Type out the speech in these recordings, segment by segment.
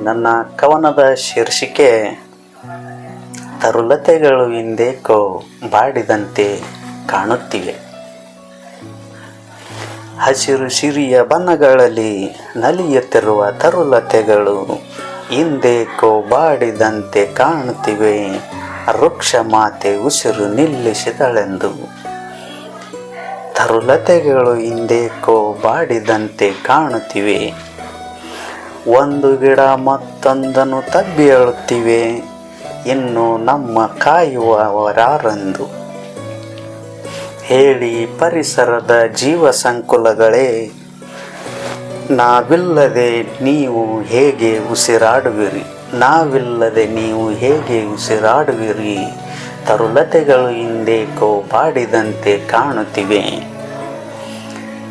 ನನ್ನ ಕವನದ ಶೀರ್ಷಿಕೆ, ತರುಲತೆಗಳು ಹಿಂದೇಕೋ ಬಾಡಿದಂತೆ ಕಾಣುತ್ತಿವೆ. ಹಸಿರು ಸಿರಿಯ ಬಣ್ಣಗಳಲ್ಲಿ ನಲಿಯುತ್ತಿರುವ ತರುಲತೆಗಳು ಹಿಂದೇಕೋ ಬಾಡಿದಂತೆ ಕಾಣುತ್ತಿವೆ. ವೃಕ್ಷ ಮಾತೆ ಉಸಿರು ನಿಲ್ಲಿಸಿದಳೆಂದು. ತರುಲತೆಗಳು ಹಿಂದೇಕೋ ಬಾಡಿದಂತೆ ಕಾಣುತ್ತಿವೆ. ಒಂದು ಗಿಡ ಮತ್ತೊಂದನ್ನು ತಬ್ಬಿ ಹೇಳುತ್ತಿವೆ ಇನ್ನು ನಮ್ಮ ಕಾಯುವವರಾರಂದು. ಹೇಳಿ ಪರಿಸರದ ಜೀವ ಸಂಕುಲಗಳೇ, ನಾವಿಲ್ಲದೆ ನೀವು ಹೇಗೆ ಉಸಿರಾಡುವಿರಿ? ನಾವಿಲ್ಲದೆ ನೀವು ಹೇಗೆ ಉಸಿರಾಡುವಿರಿ? ತರುಲತೆಗಳು ಹಿಂದೇಕೋ ಬಾಡಿದಂತೆ ಕಾಣುತ್ತಿವೆ.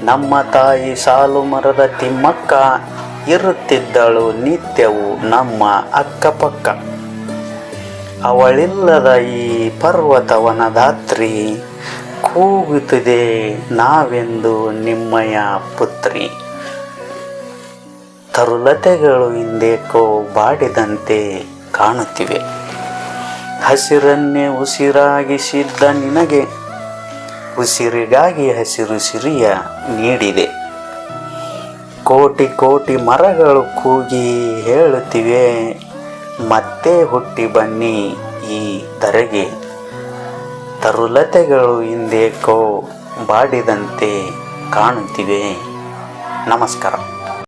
ನಮ್ಮ ತಾಯಿ ಸಾಲು ಮರದ ತಿಮ್ಮಕ್ಕ ಇರುತ್ತಿದ್ದಳು ನಿತ್ಯವು ನಮ್ಮ ಅಕ್ಕಪಕ್ಕ. ಅವಳಿಲ್ಲದ ಈ ಪರ್ವತವನದಾತ್ರಿ ಕೂಗುತ್ತಿದೆ ನಾವೆಂದು ನಿಮ್ಮಯ ಪುತ್ರಿ. ತರುಲತೆಗಳು ಹಿಂದೇಕೋ ಬಾಡಿದಂತೆ ಕಾಣುತ್ತಿವೆ. ಹಸಿರನ್ನೇ ಉಸಿರಾಗಿಸಿದ್ದ ನಿನಗೆ, ಉಸಿರಿಗಾಗಿ ಹಸಿರು ಸಿರಿಯ ನೀಡಿದೆ. ಕೋಟಿ ಕೋಟಿ ಮರಗಳು ಕೂಗಿ ಹೇಳುತ್ತಿವೆ. ಮತ್ತೆ ಹುಟ್ಟಿ ಬನ್ನಿ ಈ ಧರೆಗೆ. ತರುಲತೆಗಳು ಹಿಂದೇಕೋ ಬಾಡಿದಂತೆ ಕಾಣುತ್ತಿವೆ. ನಮಸ್ಕಾರ.